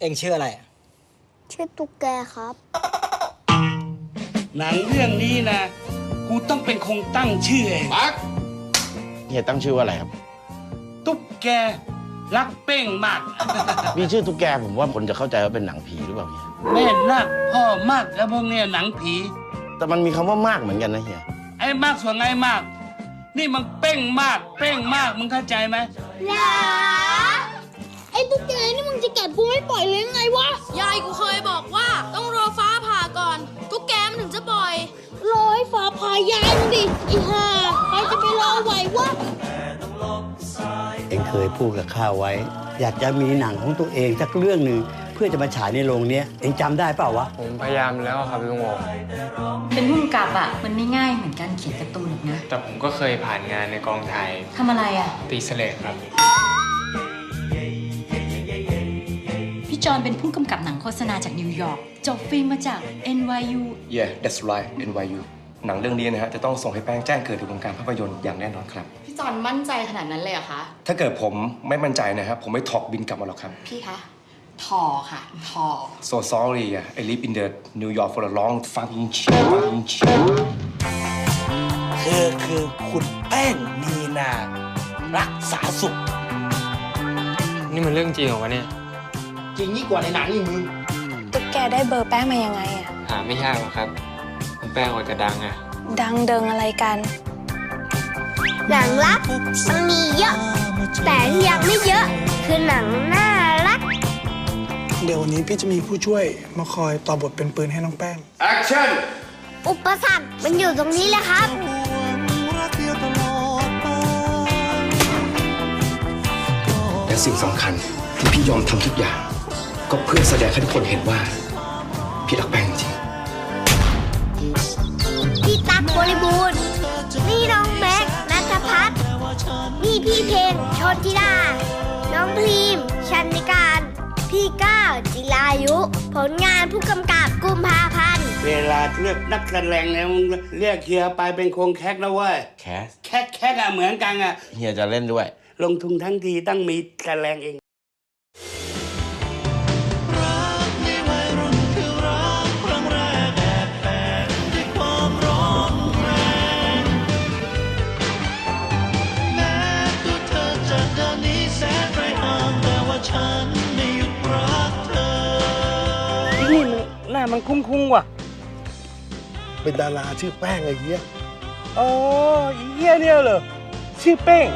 เอ็งชื่ออะไร ชื่อตุ๊กแกครับ หนังเรื่องนี้นะ กูต้องเป็นคงตั้งชื่อเองปักเฮียตั้งชื่อว่าอะไรครับ ตุ๊กแกรักเป้งมาก มีชื่อตุ๊กแกผมว่าคนจะเข้าใจว่าเป็นหนังผีหรือเปล่าเฮียแม่นักพ่อมากแล้วพวกเนี้ยหนังผี แต่มันมีคำว่ามากเหมือนกันนะเฮียไอ้มากส่วนไอ้มาก นี่มันเป้งมาก เป้งมากมึงเข้าใจไหมหร อไอ้ตุ๊กแกนี่มึงจะกัดกูไม่ปล่อยเลยยังไงวะ ยายกูเคยบอกว่าต้องรอฟ้าผ่าก่อนทุกแกมันถึงจะปล่อยรอให้ฟ้าพายายมึงดิไอีห่าใครจะไปรอไหววะ เองเคยพูดกับข้าไว้ อยากจะมีหนังของตัวเองสักเรื่องหนึ่งเพื่อจะมาฉายในโรงเนี้ยเองจำได้เปล่าวะ ผมพยายามแล้วครับลุงโอเป็นผู้กำกับอะมันไม่ง่ายเหมือนการเขียนการ์ตูนหรอกนะแต่ผมก็เคยผ่านงานในกองถ่ายทำอะไรอะตีเสลดครับ จอนเป็นผู้กำกับหนังโฆษณาจากนิวยอร์กจบฟิล์มมาจาก NYU Yeah that's right NYU หนังเรื่องนี้นะฮะจะต้องส่งให้แป้งแจ้งเกิดในวงการภาพยนตร์อย่างแน่นอนครับ พี่จอนมั่นใจขนาดนั้นเลยเหรอคะ ถ้าเกิดผมไม่มั่นใจนะครับผมไม่ถอกบินกลับมาหรอกครับ พี่คะทอค่ะทอ so sorry I live in the New York for a long fucking fucking เธอคือคุณแป้งมีนา รักษาสุข นี่มันเรื่องจริงเหรอวะเนี่ย จริงยิ่งกว่าในหนังอีกมึง ตุ๊กแกได้เบอร์แป้งมายังไงอะหาไม่ยากหรอกครับคุณแป้งออกจะดังอะดังเดิงอะไรกัน หนังรักมันมีเยอะ แต่ที่ยังไม่เยอะ คือหนังน่ารัก เดี๋ยววันนี้พี่จะมีผู้ช่วยมาคอยต่อบทเป็นปืนให้น้องแป้ง action อุปสรรคมันอยู่ตรงนี้แหละครับ และสิ่งสำคัญที่พี่ยอมทำทุกอย่าง ก็เพื่อแสดงให้ทุกคนเห็นว่า พี่รักแป้งจริงพี่ตั๊กบริบูรณ์นี่น้องแม็กนัทพัฒน์นี่พี่เพลงชนธิดา น้องพรีม ชันนิการ พี่ก้าวจิรายุ ผลงานผู้กำกับกุมภาพันธ์ เวลาเลือกนักแสดงเนี่ยมึงเรียกเฮียไปเป็นโครงแคกแล้วเว้ย แคส แคกแคกอะเหมือนกันอะเฮียจะเล่นด้วย ลงทุนทั้งทีต้องมีแสดงเอง นี่มันหน้ามันคุ้งๆว่ะ เป็นดาราชื่อแป้งไอ้เหี้ย อ๋อเฮียเนี่ยเหรอชื่อเป้ง